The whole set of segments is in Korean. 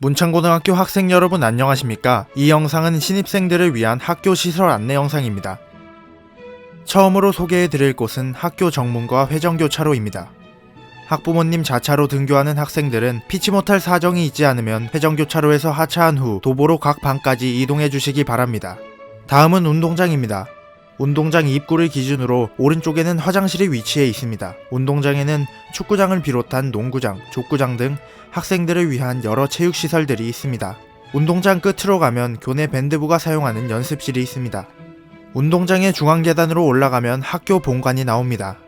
문창고등학교 학생 여러분 안녕하십니까? 이 영상은 신입생들을 위한 학교 시설 안내 영상입니다. 처음으로 소개해 드릴 곳은 학교 정문과 회전교차로입니다. 학부모님 자차로 등교하는 학생들은 피치 못할 사정이 있지 않으면 회전교차로에서 하차한 후 도보로 각 방까지 이동해 주시기 바랍니다. 다음은 운동장입니다. 운동장 입구를 기준으로 오른쪽에는 화장실이 위치해 있습니다. 운동장에는 축구장을 비롯한 농구장, 족구장 등 학생들을 위한 여러 체육시설들이 있습니다. 운동장 끝으로 가면 교내 밴드부가 사용하는 연습실이 있습니다. 운동장의 중앙계단으로 올라가면 학교 본관이 나옵니다.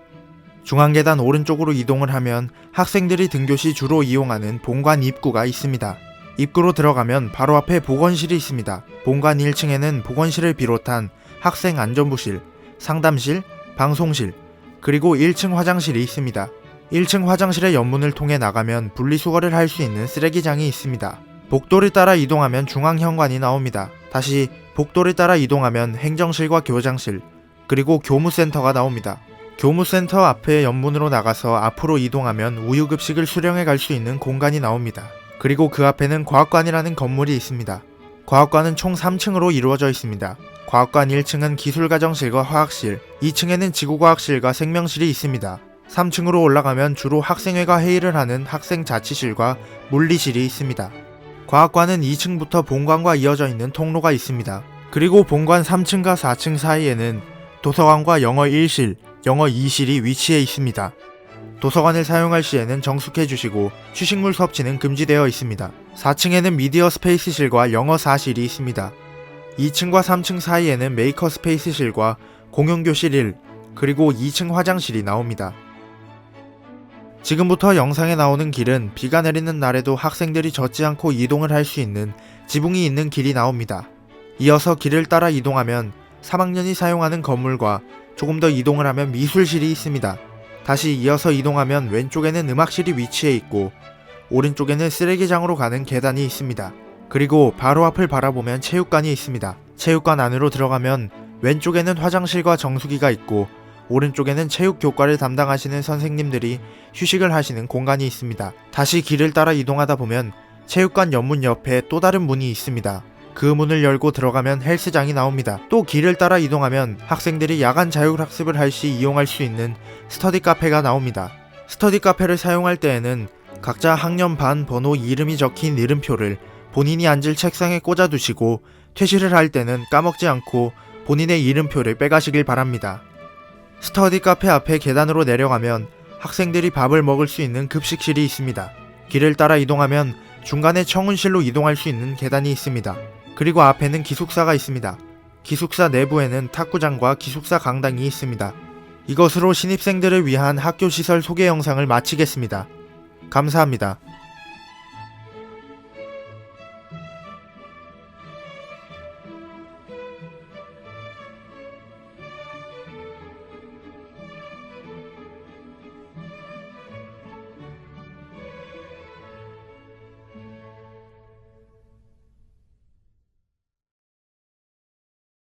중앙계단 오른쪽으로 이동을 하면 학생들이 등교 시 주로 이용하는 본관 입구가 있습니다. 입구로 들어가면 바로 앞에 보건실이 있습니다. 본관 1층에는 보건실을 비롯한 학생 안전부실, 상담실, 방송실, 그리고 1층 화장실이 있습니다. 1층 화장실의 옆문을 통해 나가면 분리수거를 할 수 있는 쓰레기장이 있습니다. 복도를 따라 이동하면 중앙현관이 나옵니다. 다시 복도를 따라 이동하면 행정실과 교장실, 그리고 교무센터가 나옵니다. 교무센터 앞에 옆문으로 나가서 앞으로 이동하면 우유급식을 수령해 갈 수 있는 공간이 나옵니다. 그리고 그 앞에는 과학관이라는 건물이 있습니다. 과학관은 총 3층으로 이루어져 있습니다. 과학관 1층은 기술가정실과 화학실, 2층에는 지구과학실과 생명실이 있습니다. 3층으로 올라가면 주로 학생회가 회의를 하는 학생자치실과 물리실이 있습니다. 과학관은 2층부터 본관과 이어져 있는 통로가 있습니다. 그리고 본관 3층과 4층 사이에는 도서관과 영어 1실, 영어 2실이 위치해 있습니다. 도서관을 사용할 시에는 정숙해 주시고 추식물 섭취는 금지되어 있습니다. 4층에는 미디어 스페이스실과 영어 4실이 있습니다. 2층과 3층 사이에는 메이커 스페이스실과 공용교실 1, 그리고 2층 화장실이 나옵니다. 지금부터 영상에 나오는 길은 비가 내리는 날에도 학생들이 젖지 않고 이동을 할 수 있는 지붕이 있는 길이 나옵니다. 이어서 길을 따라 이동하면 3학년이 사용하는 건물과 조금 더 이동을 하면 미술실이 있습니다. 다시 이어서 이동하면 왼쪽에는 음악실이 위치해 있고 오른쪽에는 쓰레기장으로 가는 계단이 있습니다. 그리고 바로 앞을 바라보면 체육관이 있습니다. 체육관 안으로 들어가면 왼쪽에는 화장실과 정수기가 있고 오른쪽에는 체육 교과를 담당하시는 선생님들이 휴식을 하시는 공간이 있습니다. 다시 길을 따라 이동하다 보면 체육관 옆문 옆에 또 다른 문이 있습니다. 그 문을 열고 들어가면 헬스장이 나옵니다. 또 길을 따라 이동하면 학생들이 야간 자율학습을 할 시 이용할 수 있는 스터디 카페가 나옵니다. 스터디 카페를 사용할 때에는 각자 학년 반 번호 이름이 적힌 이름표를 본인이 앉을 책상에 꽂아두시고 퇴실을 할 때는 까먹지 않고 본인의 이름표를 빼가시길 바랍니다. 스터디 카페 앞에 계단으로 내려가면 학생들이 밥을 먹을 수 있는 급식실이 있습니다. 길을 따라 이동하면 중간에 청운실로 이동할 수 있는 계단이 있습니다. 그리고 앞에는 기숙사가 있습니다. 기숙사 내부에는 탁구장과 기숙사 강당이 있습니다. 이것으로 신입생들을 위한 학교 시설 소개 영상을 마치겠습니다. 감사합니다.